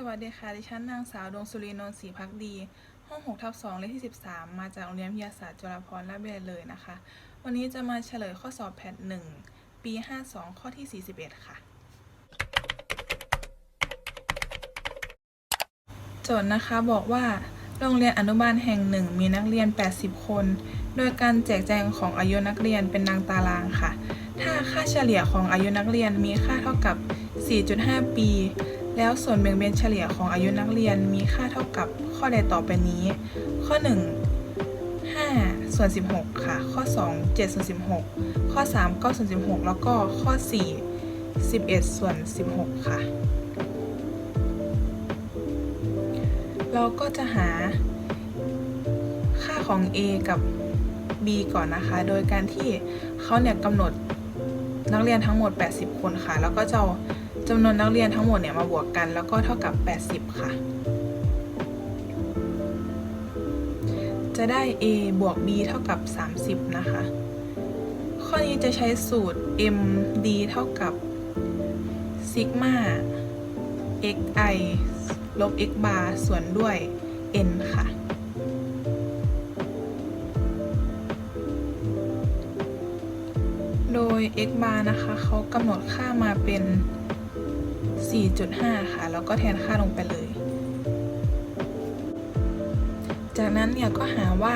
สวัสดีค่ะ ดิฉันนางสาวดวงสุรีนนท์ศรีพักดี ห้อง6ทับ2เลขที่ 13 มาจากโรงเรียนวิทยาศาสตร์จุฬาภรณ์ราชบุรีเลยนะคะ วันนี้จะมาเฉลยข้อสอบแพท1ปี 52 ข้อที่ 41 ค่ะ โจทย์นะคะบอกว่า โรงเรียนอนุบาลแห่งหนึ่งมีนักเรียน 80 คน โดยการแจกแจงของอายุนักเรียนเป็นดังตารางค่ะ ถ้าค่าเฉลี่ยของอายุนักเรียนมีค่าเท่ากับ 4.5 ปี แล้วส่วนแบ่งเบนเฉลี่ยของอายุนักเรียนมีค่าเท่ากับข้อใดต่อไปนี้ ข้อ 1 5ส่วน16 ค่ะ ข้อ 2 7ส่วน16 ข้อ 3 9ส่วน16 แล้วก็ข้อ 4 11ส่วน16 ค่ะ เราก็จะหาค่าของ a กับ b ก่อนนะคะ โดยการที่เขาเนี่ยกำหนดนักเรียนทั้งหมด 80 คนค่ะ แล้วก็จะ จำนวนนักเรียนทั้งหมดเนี่ยมาบวกกัน แล้วก็เท่ากับ 80 ค่ะ จะได้ a บวก b เท่ากับ 30 นะคะ ข้อนี้จะใช้สูตร md เท่ากับซิกมา xi ลบ x bar ส่วนด้วย n ค่ะโดย x bar นะคะเขากำหนดค่ามาเป็น 4.5 ค่ะ แล้วก็แทนค่าลงไปเลย จากนั้นเนี่ยก็หาว่า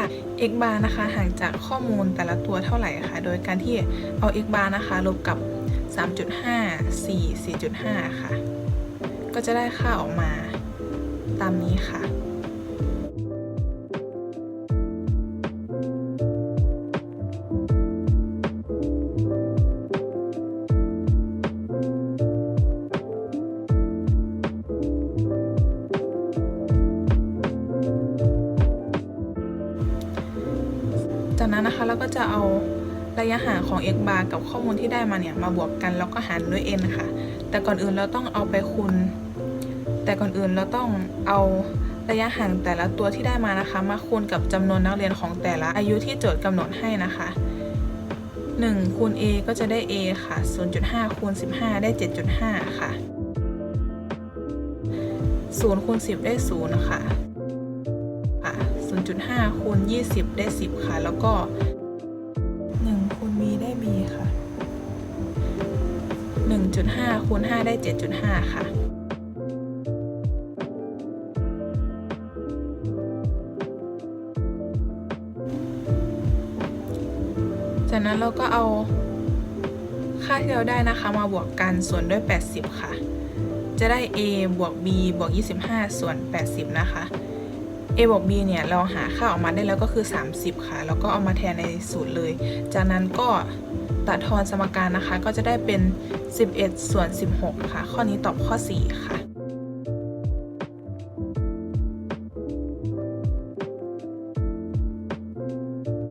x bar นะคะห่างจากข้อมูลแต่ละตัวเท่าไหร่ค่ะ โดยการที่เอา x bar นะคะลบกับ 3.5 4 4.5 ค่ะ ก็จะได้ค่าออกมาตามนี้ค่ะ จากนั้นนะคะเราก็จะเอาระยะห่างของ x bar กับข้อมูลที่ได้มาเนี่ยมาบวกกันแล้วก็หารด้วย n ค่ะแต่ก่อนอื่นเราต้องเอาไปคูณแต่ก่อนอื่นเราต้องเอาระยะห่างแต่ละตัวที่ได้มานะคะ มาคูณกับจำนวนนักเรียนของแต่ละอายุที่โจทย์กำหนดให้นะคะ1คูณ a ก็จะได้ a ค่ะ 0.5คูณ15 ได้ 7.5 ค่ะ0คูณ10 ได้0นะคะค่ะ 0.5คูณ20 ได้ 10 ค่ะ แล้วก็1คูณ b ได้ b ค่ะ 1.5คูณ5ได้ 7.5 ค่ะจากนั้นเราก็เอาค่าที่เราได้นะคะมาบวกกันส่วนด้วย 80 ค่ะ จะได้ a บวก b บวก 25 ส่วน 80 นะคะ a บวก b เนี่ยเราหาค่าออกมาได้แล้วก็คือ 30 ค่ะ แล้วก็เอามาแทนในสูตรเลย จากนั้นก็ตัดทอนสมการนะคะ ก็จะได้เป็น 11 ส่วน 16 ค่ะ ข้อนี้ตอบข้อ 4 ค่ะ